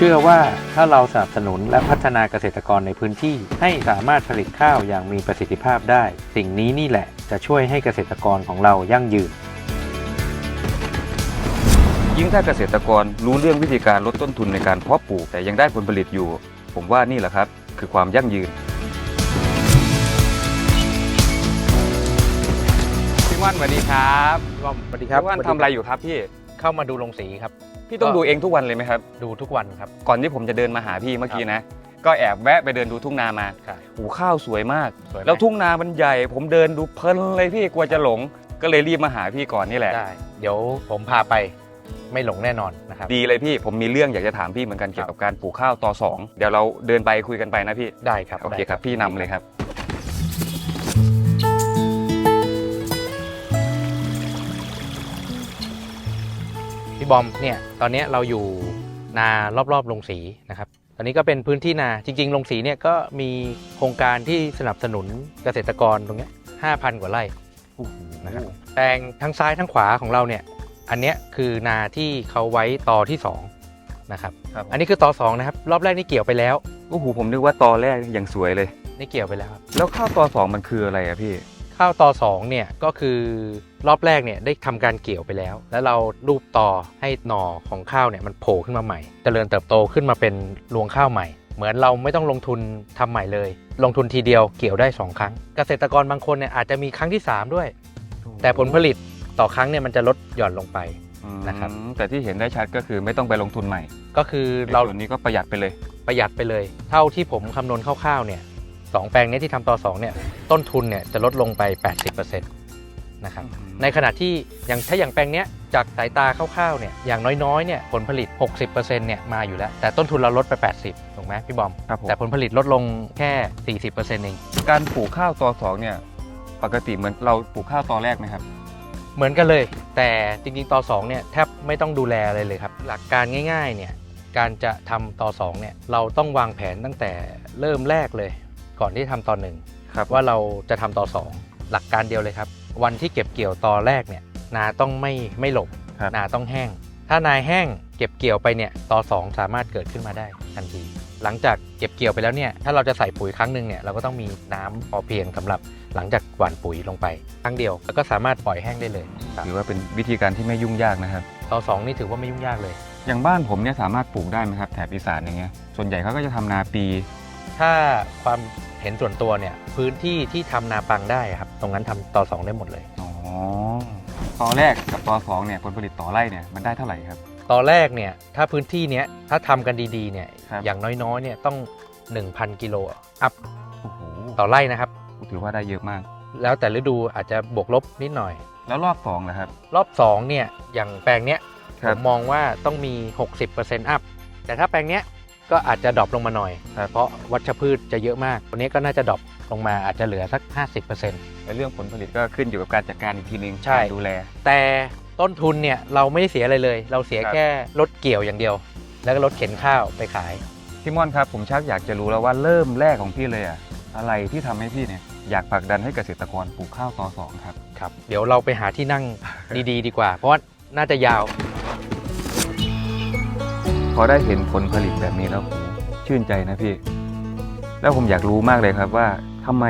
เชื่อว่าถ้าเราสนับสนุนและพัฒนาเกษตรกรในพื้นที่ ให้สามารถผลิตข้าวอย่างมีประสิทธิภาพได้ สิ่งนี้นี่แหละจะช่วยให้เกษตรกรของเรายั่งยืน ยิ่งถ้าเกษตรกรรู้เรื่องวิธีการลดต้นทุนในการเพาะปลูกแต่ยังได้ผลผลิตอยู่ ผมว่านี่แหละครับ คือความยั่งยืนพี่ว่านสวัสดีครับสวัสดีครับพี่ว่านทำอะไรอยู่ครับพี่เข้ามาดูลงสีครับ พี่ต้องก็ดูเองทุกวันเลยไหมครับ ดูทุกวันครับ ก่อนที่ผมจะเดินมาหาพี่เมื่อกี้นะ ก็แอบแวะไปเดินดูทุ่งนามาครับหูข้าวสวยมาก สวยไหม แล้วทุ่งนามันใหญ่ ผมเดินดูเพลินเลยพี่กลัวจะหลง ก็เลยรีบมาหาพี่ก่อนนี่แหละ ได้ เดี๋ยวผมพาไปไม่หลงแน่นอนนะครับ ดีเลยพี่ ผมมีเรื่องอยากจะถามพี่เหมือนกันเกี่ยวกับการปลูกข้าวต่อสองเดี๋ยวเราเดินไปคุยกันไปนะพี่ ได้ครับโอเคได้ครับ พี่นำเลยครับ พี่บอมเนี่ยตอนเนี้ยเราอยู่นารอบๆลงสีนะครับตอนนี้ก็เป็นพื้นที่นาจริงๆลงสีเนี่ยก็มีโครงการที่สนับสนุนเกษตรกรตรงเนี้ย5,000กว่าไร่นะครับแปลงทั้งซ้ายทั้งขวาของเราเนี่ยอันเนี้ยคือนาที่เขาไว้ต่อที่2นะครับครับอันนี้คือต่อสองนะครับรอบแรกนี่เกี่ยวไปแล้วโอ้โหผมนึกว่าตอนแรกยังสวยเลยนี่เกี่ยวไปแล้วครับแล้วข้าวตอสองมันคืออะไรอะพี่ ข้าวตอสองเนี่ยก็คือรอบแรกเนี่ยได้ทำการเกี่ยวไปแล้ว แล้วเรารูปตอให้หน่อของข้าวเนี่ยมันโผล่ขึ้นมาใหม่เจริญเติบโตขึ้นมาเป็นรวงข้าวใหม่ เหมือนเราไม่ต้องลงทุนทำใหม่เลย ลงทุนทีเดียวเกี่ยวได้ 2 ครั้ง เกษตรกรบางคนเนี่ยอาจจะมีครั้งที่ 3 ด้วย แต่ผลผลิตต่อครั้งเนี่ยมันจะลดหย่อนลงไปนะครับอืมแต่ที่เห็นได้ชัดก็คือไม่ต้องไปลงทุนใหม่ ก็คือเราเราส่วนนี้ก็ประหยัดไปเลย ประหยัดไปเลย เท่าที่ผมคำนวณคร่าวๆเนี่ย สองแปลงเนี้ที่ทำต่อสองเนี่ยต้นทุนเนี่ยจะลดลงไป 80%นะครับในขณะที่อย่างถ้าอย่างแปลงเนี้ยจากสายตาคร่าวๆเนี่ยอย่างน้อยๆเนี่ยผลผลิต 60%เนี่ยมาอยู่แล้ว แต่ต้นทุนเราลดไป 80ถูกไหมพี่บอมครับผมแต่ผลผลิตลดลงแค่ 40%เองการปลูกข้าวตอสองเนี่ยปกติเหมือนเราปลูกข้าวตอแรกไหมครับ เหมือนกันเลย แต่จริงๆต่อ2เนี่ยแทบไม่ต้องดูแลอะไรเลยครับ หลักการง่ายๆเนี่ยการจะทำต่อ2เนี่ยเราต้องวางแผนตั้งแต่เริ่มแรกเลย ก่อนที่ทำตอนหนึ่งครับว่าเราจะทำต่อ 2 หลักการเดียวเลยครับ วันที่เก็บเกี่ยวตอแรกเนี่ยนาต้องไม่ไม่หลบครับนาต้องแห้ง ถ้านายแห้งเก็บเกี่ยวไปเนี่ยตอ2 สามารถเกิดขึ้นมาได้ทันที หลังจากเก็บเกี่ยวไปแล้วเนี่ยถ้าเราจะใส่ปุ๋ยครั้งหนึ่งเนี่ยเราก็ต้องมีน้ำพอเพียงสำหรับหลังจากหว่านปุ๋ยลงไป ครั้งเดียวแล้วก็สามารถปล่อยแห้งได้เลยครับถือว่าเป็นวิธีการที่ไม่ยุ่งยากนะครับตอ2นี่ถือว่าไม่ยุ่งยากเลย อย่างบ้านผมเนี่ยสามารถปลูกได้ไหมครับแถบอีสานอย่างเงี้ยส่วนใหญ่เขาก็จะทำนาปี ถ้าความเห็นส่วนตัวเนี่ยพื้นที่ที่ทำนาปังได้ครับตรงนั้นทำต่อ2ได้หมดเลยอ๋อตอแรกกับตอสองเนี่ยผลผลิตต่อไร่เนี่ยมันได้เท่าไหร่ครับตอนแรกเนี่ยถ้าพื้นที่เนี้ยถ้าทำกันดีๆเนี่ยครับอย่างน้อยๆเนี่ยต้อง 1,000 กิโลอัพโอ้โหต่อไร่นะครับถือว่าได้เยอะมาก แล้วแต่ฤดูอาจจะบวกลบนิดหน่อย แล้วรอบสองนะครับ รอบ2เนี่ยอย่างแปลงเนี้ยคผรับมมองว่าต้องมี 60%อัพแต่ถ้าแปลงเนี้ย ก็อาจจะดรอปลงมาหน่อยครับเพราะวัชพืชจะเยอะมาก ตัวนี้ก็น่าจะดรอปลงมาอาจจะเหลือสัก 50%และเรื่องผลผลิตก็ขึ้นอยู่กับการจัดการอีกทีนึงใช่การดูแล แต่ต้นทุนเนี่ยเราไม่ได้เสียอะไรเลย เราเสียครับแค่รถเกี่ยวอย่างเดียว แล้วก็รถเข็นข้าวไปขายพี่ม่อนครับผมชักอยากจะรู้แล้วว่าเริ่มแรกของพี่เลยอะอะไรที่ทำให้พี่เนี่ยอยากผลักดันให้เกษตรกรปลูกข้าวต่อสองครับครับ เดี๋ยวเราไปหาที่นั่งดีๆ ดีกว่า เพราะว่าน่าจะยาวพ อได้เห็นผลผลิตแบบนี้แล้วโหชื่นใจนะพี่ แล้วผมอยากรู้มากเลยครับว่าทำไม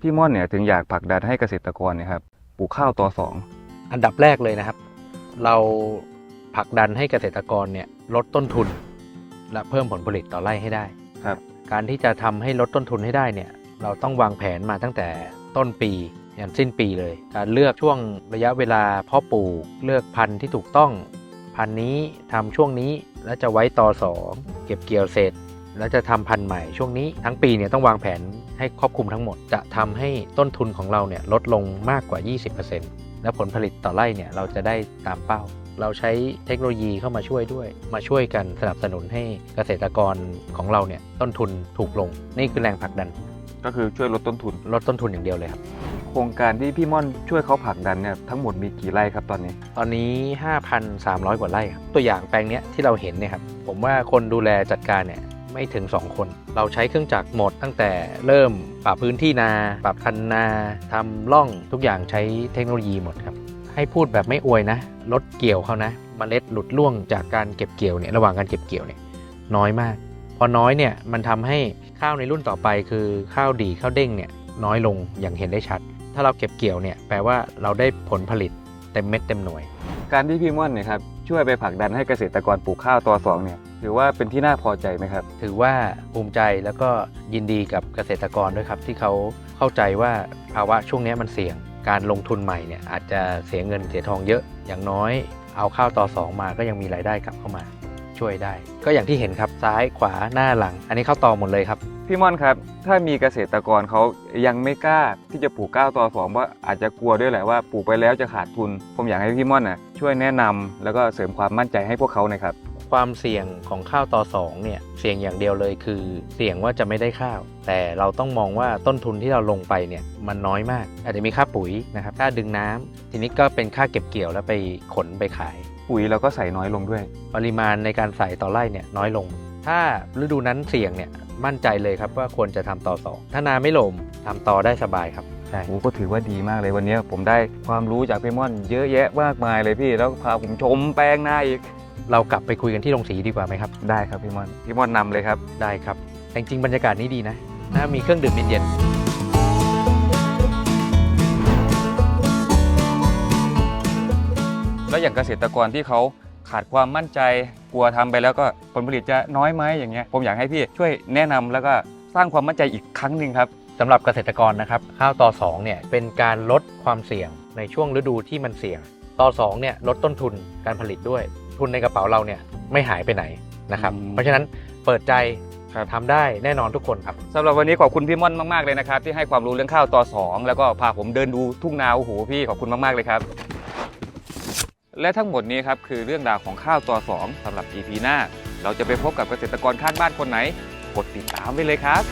พี่ม่อนเนี่ยถึงอยากผลักดันให้เกษตรกรเนยครับปลูกข้าวต่อสองอันดับแรกเลยนะครับ เราผลักดันให้เกษตรกรเนี่ยลดต้นทุน และเพิ่มผลผลิตต่อไร่ให้ได้ครับ การที่จะทำให้ลดต้นทุนให้ได้เนี่ย เราต้องวางแผนมาตั้งแต่ต้นปียันสิ้นปีเลยการเลือกช่วงระยะเวลาเพาะปลูกเลือกพันธุ์ที่ถูกต้อง พันธุ์นี้ทำช่วงนี้แล้วจะไว้ต่อสองเก็บเกี่ยวเสร็จ แล้วจะทำพันธุ์ใหม่ช่วงนี้ทั้งปีเนี่ยต้องวางแผนให้ครอบคลุมทั้งหมด จะทำให้ต้นทุนของเราเนี่ยลดลงมากกว่า 20%และผลผลิตต่อไร่เนี่ยเราจะได้ตามเป้า เราใช้เทคโนโลยีเข้ามาช่วยด้วย มาช่วยกันสนับสนุนให้เกษตรกรของเราเนี่ยต้นทุนถูกลง นี่คือแรงผลักดัน ก็คือช่วยลดต้นทุนลดต้นทุนอย่างเดียวเลยครับ โครงการที่พี่ม่อนช่วยเขาผลักดันเนี่ยทั้งหมดมีกี่ไร่ครับตอนนี้ ตอนนี้ 5,300 กว่าไร่ครับตัวอย่างแปลงเนี้ยที่เราเห็นเนี่ยครับผมว่าคนดูแลจัดการเนี่ยไม่ถึง 2 คน เราใช้เครื่องจักรหมดตั้งแต่เริ่มปรับพื้นที่นา ปรับคันนาทำร่องทุกอย่างใช้เทคโนโลยีหมดครับ ให้พูดแบบไม่อวยนะรถเกี่ยวเขานะเมล็ดหลุดร่วงจากการเก็บเกี่ยวเนี่ยระหว่างการเก็บเกี่ยวเนี่ยน้อยมาก พอน้อยเนี่ยมันทำให้ข้าวในรุ่นต่อไปคือข้าวดีข้าวเด้งเนี่ยน้อยลงอย่างเห็นได้ชัด ถ้าเราเก็บเกี่ยวเนี่ยแปลว่าเราได้ผลผลิตเต็มเม็ดเต็มหน่วย การที่พี่ม่อนเนี่ยครับช่วยไปผลักดันให้เกษตรกรปลูกข้าวต่อสองเนี่ยถือว่าเป็นที่น่าพอใจไหมครับ ถือว่าภูมิใจแล้วก็ยินดีกับเกษตรกรด้วยครับ ที่เขาเข้าใจว่าภาวะช่วงนี้มันเสี่ยง การลงทุนใหม่เนี่ยอาจจะเสียเงินเสียทองเยอะอย่างน้อย เอาข้าวต่อสองมาก็ยังมีรายได้กลับเข้ามา ช่วยได้ ก็อย่างที่เห็นครับซ้ายขวาหน้าหลัง อันนี้ข้าวตอหมดเลยครับ พี่ม่อนครับ ถ้ามีเกษตรกรเขายังไม่กล้าที่จะปลูกก้าวต่อสองว่าอาจจะกลัวด้วยแหละว่าปลูกไปแล้วจะขาดทุน ผมอยากให้พี่ม่อนน่ะช่วยแนะนำแล้วก็เสริมความมั่นใจให้พวกเขาหน่อยครับความเสี่ยงของข้าวต่อสองเนี่ยเสี่ยงอย่างเดียวเลยคือ เสี่ยงว่าจะไม่ได้ข้าว แต่เราต้องมองว่าต้นทุนที่เราลงไปเนี่ยมันน้อยมาก อาจจะมีค่าปุ๋ยนะครับค่าดึงน้ำทีนี้ก็เป็นค่าเก็บเกี่ยวแล้วไปขนไปขาย ปุ๋ยเราก็ใส่น้อยลงด้วย ปริมาณในการใส่ต่อไร่เนี่ยน้อยลง ถ้าฤดูนั้นเสี่ยงเนี่ยมั่นใจเลยครับว่าควรจะทำต่อสองถ้านาไม่ลมทำต่อได้สบายครับใช่โอ้ก็ถือว่าดีมากเลยวันนี้ผมได้ความรู้จากพี่ม่อนเยอะแยะมากมายเลยพี่แล้วพาผมชมแปลงนาอีก เรากลับไปคุยกันที่โรงสีดีกว่าไหมครับ ได้ครับพี่ม่อนพี่ม่อนนำเลยครับได้ครับแต่จริงๆบรรยากาศนี้ดีนะนะมีเครื่องดื่มเย็นๆ แล้วอย่างเกษตรกรที่เขาขาดความมั่นใจกลัวทำไปแล้วก็ผลผลิตจะน้อยไหมอย่างเงี้ยผมอยากให้พี่ช่วยแนะนำแล้วก็สร้างความมั่นใจอีกครั้งหนึ่งครับสำหรับเกษตรกรนะครับข้าวต่อ2เนี่ยเป็นการลดความเสี่ยงในช่วงฤดูที่มันเสี่ยงต่อ2เนี่ยลดต้นทุนการผลิตด้วย ทุนในกระเป๋าเราเนี่ยไม่หายไปไหนนะครับอืมเพราะฉะนั้นเปิดใจครับทำได้แน่นอนทุกคนครับสำหรับวันนี้ขอบคุณพี่ม่อนมากๆเลยนะครับที่ให้ความรู้เรื่องข้าวต่อสองแล้วก็พาผมเดินดูทุ่งนาโอ้โหพี่ขอบคุณมากๆเลยครับ และทั้งหมดนี้ครับคือเรื่องราวของข้าวต่อสองสำหรับ EP หน้า เราจะไปพบกับเกษตรกรข้างบ้านคนไหน กดติดตามไว้เลยครับ